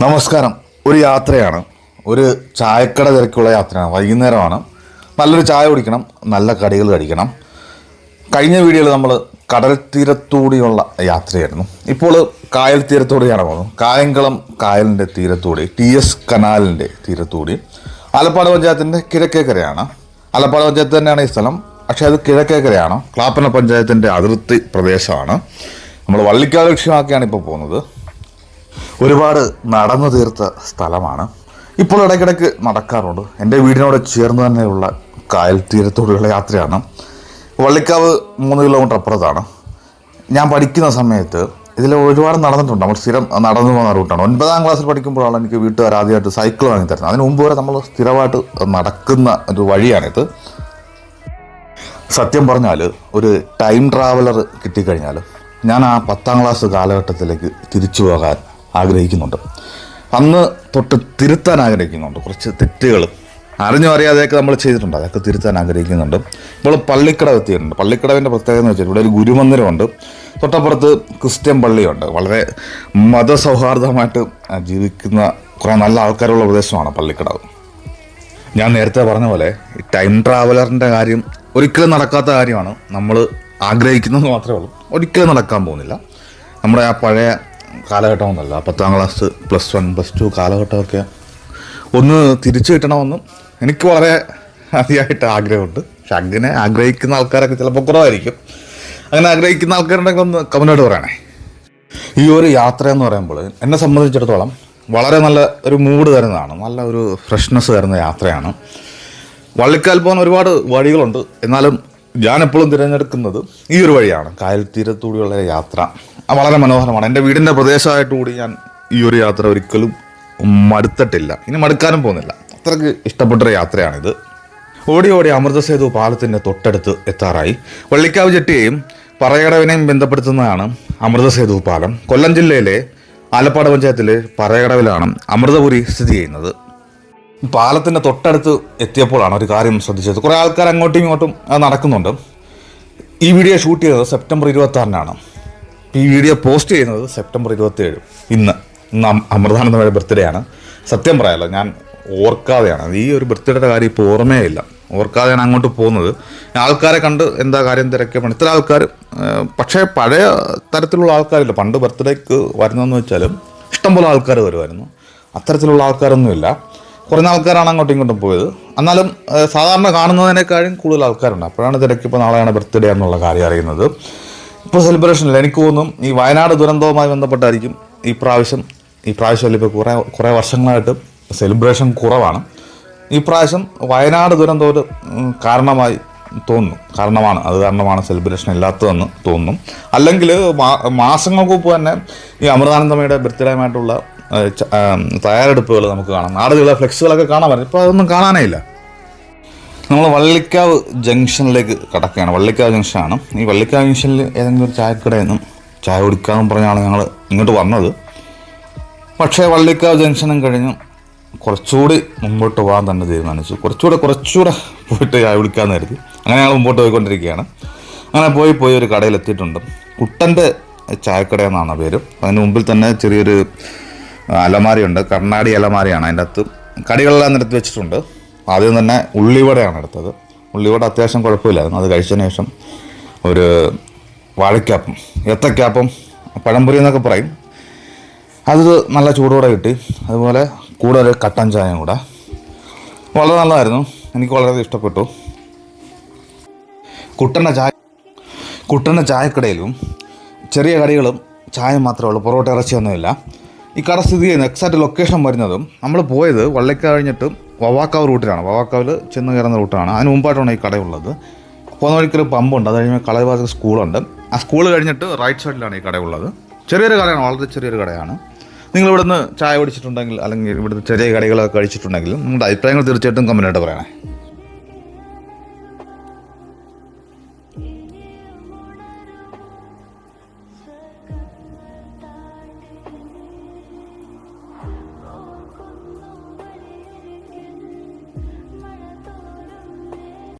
നമസ്കാരം. ഒരു യാത്രയാണ്. ഒരു ചായക്കട തിരക്കുള്ള യാത്രയാണ്. വൈകുന്നേരമാണ്. നല്ലൊരു ചായ കുടിക്കണം. നല്ല കടികൾ കഴിക്കണം. കഴിഞ്ഞ വീഡിയോയിൽ നമ്മൾ കടൽ തീരത്തൂടിയുള്ള യാത്രയായിരുന്നു. ഇപ്പോൾ കായൽ തീരത്തൂടെയാണ് പോകുന്നത് കായംകുളം കായലിന്റെ തീരത്തൂടി ടി എസ് കനാലിന്റെ തീരത്തൂടി. ആലപ്പാട് പഞ്ചായത്തിന്റെ കിഴക്കേക്കരയാണ്. ആലപ്പാട് പഞ്ചായത്ത് തന്നെയാണ് ഈ സ്ഥലം. പക്ഷേ അത് കിഴക്കേക്കരയാണ്. ക്ലാപ്പന പഞ്ചായത്തിന്റെ അതിർത്തി പ്രദേശമാണ്. നമ്മൾ വള്ളിക്കാൽ ലക്ഷ്യമാക്കിയാണ് ഇപ്പോൾ പോകുന്നത്. ഒരുപാട് നടന്നു തീർത്ത സ്ഥലമാണ്. ഇപ്പോൾ ഇടയ്ക്കിടയ്ക്ക് നടക്കാറുണ്ട്. എന്റെ വീടിനോട് ചേർന്ന് തന്നെയുള്ള കായൽ തീരത്തോടുള്ള യാത്രയാണ്. വള്ളിക്കാവ് മൂന്ന് കിലോമീറ്റർ അപ്പുറത്താണ്. ഞാൻ പഠിക്കുന്ന സമയത്ത് ഇതിൽ ഒരുപാട് നടന്നിട്ടുണ്ട്. നമ്മൾ സ്ഥിരം നടന്നു പോകുന്ന റൂട്ടാണ്. ഒൻപതാം ക്ലാസ്സിൽ പഠിക്കുമ്പോഴാണ് എനിക്ക് വീട്ടുകാർ ആദ്യമായിട്ട് സൈക്കിൾ വാങ്ങി തരുന്നത്. അതിന് മുമ്പ് വരെ നമ്മൾ സ്ഥിരമായിട്ട് നടക്കുന്ന ഒരു വഴിയാണിത്. സത്യം പറഞ്ഞാൽ ഒരു ടൈം ട്രാവലർ കിട്ടിക്കഴിഞ്ഞാൽ ഞാൻ ആ പത്താം ക്ലാസ് കാലഘട്ടത്തിലേക്ക് തിരിച്ചു പോകാൻ ആഗ്രഹിക്കുന്നുണ്ട്. അന്ന് തൊട്ട് തിരുത്താൻ ആഗ്രഹിക്കുന്നുണ്ട്. കുറച്ച് തെറ്റുകൾ അറിഞ്ഞോ അറിയാതെയൊക്കെ നമ്മൾ ചെയ്തിട്ടുണ്ട്. അതൊക്കെ തിരുത്താൻ ആഗ്രഹിക്കുന്നുണ്ട്. ഇപ്പോൾ പള്ളിക്കടവ് എത്തിയിട്ടുണ്ട്. പള്ളിക്കടവിന്റെ പ്രത്യേകത എന്ന് വെച്ചാൽ ഇവിടെ ഒരു ഗുരുമന്ദിരമുണ്ട്. തൊട്ടപ്പുറത്ത് ക്രിസ്ത്യൻ പള്ളിയുണ്ട്. വളരെ മതസൗഹാർദ്ദമായിട്ട് ജീവിക്കുന്ന കുറേ നല്ല ആൾക്കാരുള്ള പ്രദേശമാണ് പള്ളിക്കടവ്. ഞാൻ നേരത്തെ പറഞ്ഞ പോലെ ഈ ടൈം ട്രാവലറിന്റെ കാര്യം ഒരിക്കലും നടക്കാത്ത കാര്യമാണ്. നമ്മൾ ആഗ്രഹിക്കുന്നത് മാത്രമേ ഉള്ളൂ. ഒരിക്കലും നടക്കാൻ പോകുന്നില്ല. നമ്മുടെ ആ പഴയ കാലഘട്ടമൊന്നുമല്ല. പത്താം class plus one plus two കാലഘട്ടമൊക്കെ ഒന്ന് തിരിച്ചു കിട്ടണമെന്നും എനിക്ക് വളരെ അതിയായിട്ട് ആഗ്രഹമുണ്ട്. പക്ഷെ അങ്ങനെ ആഗ്രഹിക്കുന്ന ആൾക്കാരൊക്കെ ചിലപ്പോൾ കുറവായിരിക്കും. അങ്ങനെ ആഗ്രഹിക്കുന്ന ആൾക്കാരുണ്ടെങ്കിൽ ഒന്ന് കമന്റായിട്ട് പറയണേ. ഈ ഒരു യാത്ര എന്ന് പറയുമ്പോൾ എന്നെ സംബന്ധിച്ചിടത്തോളം വളരെ നല്ല ഒരു മൂഡ് തരുന്നതാണ്. നല്ല ഒരു ഫ്രഷ്നെസ് തരുന്ന യാത്രയാണ്. വള്ളിക്കാൽ പോകാൻ ഒരുപാട് വഴികളുണ്ട്. എന്നാലും ഞാൻ എപ്പോഴും തിരഞ്ഞെടുക്കുന്നത് ഈ ഒരു വഴിയാണ്. കായൽ തീരത്തൂടിയുള്ള യാത്ര. വളരെ മനോഹരമാണ്. എന്റെ വീടിന്റെ പ്രദേശമായിട്ട് കൂടി ഞാൻ ഈ ഒരു യാത്ര ഒരിക്കലും മടുത്തിട്ടില്ല. ഇനി മടുക്കാനും പോകുന്നില്ല. അത്രയ്ക്ക് ഇഷ്ടപ്പെട്ടൊരു യാത്രയാണിത്. ഓടി ഓടി അമൃതസേതു പാലത്തിന്റെ തൊട്ടടുത്ത് എത്താറായി. വള്ളിക്കാവ് ജെട്ടിയെയും പറയടവിനെയും ബന്ധപ്പെടുത്തുന്നതാണ് അമൃതസേതു പാലം. കൊല്ലം ജില്ലയിലെ ആലപ്പാട് പഞ്ചായത്തിലെ പറയടവിലാണ് അമൃതപുരി സ്ഥിതി ചെയ്യുന്നത്. പാലത്തിന്റെ തൊട്ടടുത്ത് എത്തിയപ്പോഴാണ് ഒരു കാര്യം ശ്രദ്ധിച്ചത്. കുറേ ആൾക്കാർ അങ്ങോട്ടും ഇങ്ങോട്ടും നടക്കുന്നുണ്ട്. ഈ വീഡിയോ ഷൂട്ട് ചെയ്തത് സെപ്റ്റംബർ ഇരുപത്താറിനാണ് ഈ വീഡിയോ പോസ്റ്റ് ചെയ്യുന്നത് സെപ്റ്റംബർ ഇരുപത്തേഴ് ഇന്ന്. ഇന്ന് അം- ബർത്ത്ഡേ ആണ്. സത്യം പറയാലോ ഞാൻ ഓർക്കാതെയാണ്. ഈ ഒരു ബർത്ത്ഡേയുടെ കാര്യം ഇപ്പോൾ ഓർമ്മയേ ഇല്ല. ഓർക്കാതെയാണ് അങ്ങോട്ട് പോകുന്നത്. ആൾക്കാരെ കണ്ട് എന്താ കാര്യം തിരക്കിയപ്പോൾ ഇത്ര ആൾക്കാർ പക്ഷേ പഴയ തരത്തിലുള്ള ആൾക്കാരില്ല. പണ്ട് ബർത്ത്ഡേക്ക് വരുന്നതെന്ന് വെച്ചാലും ഇഷ്ടംപോലെ ആൾക്കാർ വരുമായിരുന്നു. അത്തരത്തിലുള്ള ആൾക്കാരൊന്നുമില്ല. കുറഞ്ഞ ആൾക്കാരാണ് അങ്ങോട്ടും ഇങ്ങോട്ടും പോയത്. എന്നാലും സാധാരണ കാണുന്നതിനേക്കാളും കൂടുതൽ ആൾക്കാരുണ്ട്. അപ്പോഴാണ് തിരക്ക്. ഇപ്പോൾ നാളെയാണ് ബർത്ത്ഡേ എന്നുള്ള കാര്യം അറിയുന്നത്. ഇപ്പോൾ സെലിബ്രേഷനില്ല എനിക്ക് തോന്നും ഈ വയനാട് ദുരന്തവുമായി ബന്ധപ്പെട്ടായിരിക്കും ഈ പ്രാവശ്യം ഈ പ്രാവശ്യമല്ല ഇപ്പോൾ കുറേ കുറേ വർഷങ്ങളായിട്ട് സെലിബ്രേഷൻ കുറവാണ്. ഈ പ്രാവശ്യം വയനാട് ദുരന്തം ഒരു കാരണമായി തോന്നുന്നു. കാരണമാണ്. അത് കാരണമാണ് സെലിബ്രേഷൻ ഇല്ലാത്തതെന്ന് തോന്നുന്നു. അല്ലെങ്കിൽ മാസങ്ങൾക്ക് മുമ്പ് തന്നെ ഈ അമൃതാനന്ദമയുടെ ബർത്ത്ഡേയുമായിട്ടുള്ള തയ്യാറെടുപ്പുകൾ നമുക്ക് കാണാം. നാടുകളിലെ ഫ്ലെക്സുകളൊക്കെ കാണാൻ പറഞ്ഞു ഇപ്പോൾ അതൊന്നും കാണാനേ ഇല്ല. നമ്മൾ വള്ളിക്കാവ് ജംഗ്ഷനിലേക്ക് കടക്കുകയാണ്. വള്ളിക്കാവ് ജംഗ്ഷനാണ്. ഈ വള്ളിക്കാവ് ജംഗ്ഷനിൽ ഏതെങ്കിലും ഒരു ചായക്കടയെന്നും ചായ കുടിക്കാമെന്ന് പറഞ്ഞാണ് ഞങ്ങൾ ഇങ്ങോട്ട് വന്നത്. പക്ഷേ വള്ളിക്കാവ് ജംഗ്ഷനും കഴിഞ്ഞ് കുറച്ചുകൂടി മുമ്പോട്ട് പോകാൻ തന്നെ തീരുമാനിച്ചു. കുറച്ചുകൂടെ കുറച്ചുകൂടെ പോയിട്ട് ചായ കുടിക്കാമെന്ന് കരുതി. അങ്ങനെ ഞങ്ങൾ മുമ്പോട്ട് പോയിക്കൊണ്ടിരിക്കുകയാണ്. അങ്ങനെ പോയി പോയി ഒരു കടയിൽ എത്തിയിട്ടുണ്ട് കുട്ടന്റെ ചായക്കട എന്നാണ് പേര്. അതിന് മുമ്പിൽ തന്നെ ചെറിയൊരു അലമാരിയുണ്ട്. കണ്ണാടി അലമാരിയാണ് അതിന്റെ അകത്ത്. കടികളെല്ലാം നിരത്തി വെച്ചിട്ടുണ്ട്. ആദ്യം തന്നെ ഉള്ളിവടയാണ് എടുത്തത്. ഉള്ളിവട അത്യാവശ്യം കുഴപ്പമില്ലായിരുന്നു. അത് കഴിച്ചതിന് ശേഷം ഒരു വാഴയ്ക്കാപ്പം ഏത്തക്കാപ്പം പഴംപൊരി എന്നൊക്കെ പറയും. അത് നല്ല ചൂടോടെ കിട്ടി. അതുപോലെ കൂടെ ഒരു കട്ടൻ ചായയും കൂടെ. വളരെ നല്ലതായിരുന്നു. എനിക്ക് വളരെ ഇഷ്ടപ്പെട്ടു. കുട്ടന്റെ ചായ കുട്ടന്റെ ചായക്കടയിലും ചെറിയ കടികളും ചായ മാത്രമേ ഉള്ളൂ. പൊറോട്ട ഇറച്ചിയൊന്നുമില്ല. ഈ കട സ്ഥിതി ചെയ്യുന്ന എക്സാക്റ്റ് ലൊക്കേഷൻ വരുന്നതും നമ്മൾ പോയത് വള്ളിക്കാവ് കഴിഞ്ഞിട്ട് വവാക്കാവ് റൂട്ടിലാണ്. വവാക്കാവിൽ ചെന്ന് കയറുന്ന റൂട്ടാണ്. അതിന് മുമ്പായിട്ടാണ് ഈ കടയുള്ളത്. പോകുന്ന വഴിക്കൊരു പമ്പുണ്ട്. അത് കഴിഞ്ഞാൽ കളയഭാഗത്ത് സ്കൂളുണ്ട്. ആ സ്കൂൾ കഴിഞ്ഞിട്ട് റൈറ്റ് സൈഡിലാണ് ഈ കടയുള്ളത്. ചെറിയൊരു കടയാണ്. വളരെ ചെറിയൊരു കടയാണ്. നിങ്ങൾ ഇവിടുന്ന് ചായ കുടിച്ചിട്ടുണ്ടെങ്കിൽ അല്ലെങ്കിൽ ഇവിടുത്തെ ചെറിയ കടകളൊക്കെ കഴിച്ചിട്ടുണ്ടെങ്കിൽ നിങ്ങളുടെ അഭിപ്രായങ്ങൾ തീർച്ചയായിട്ടും കമന്റായിട്ട് പറയണേ.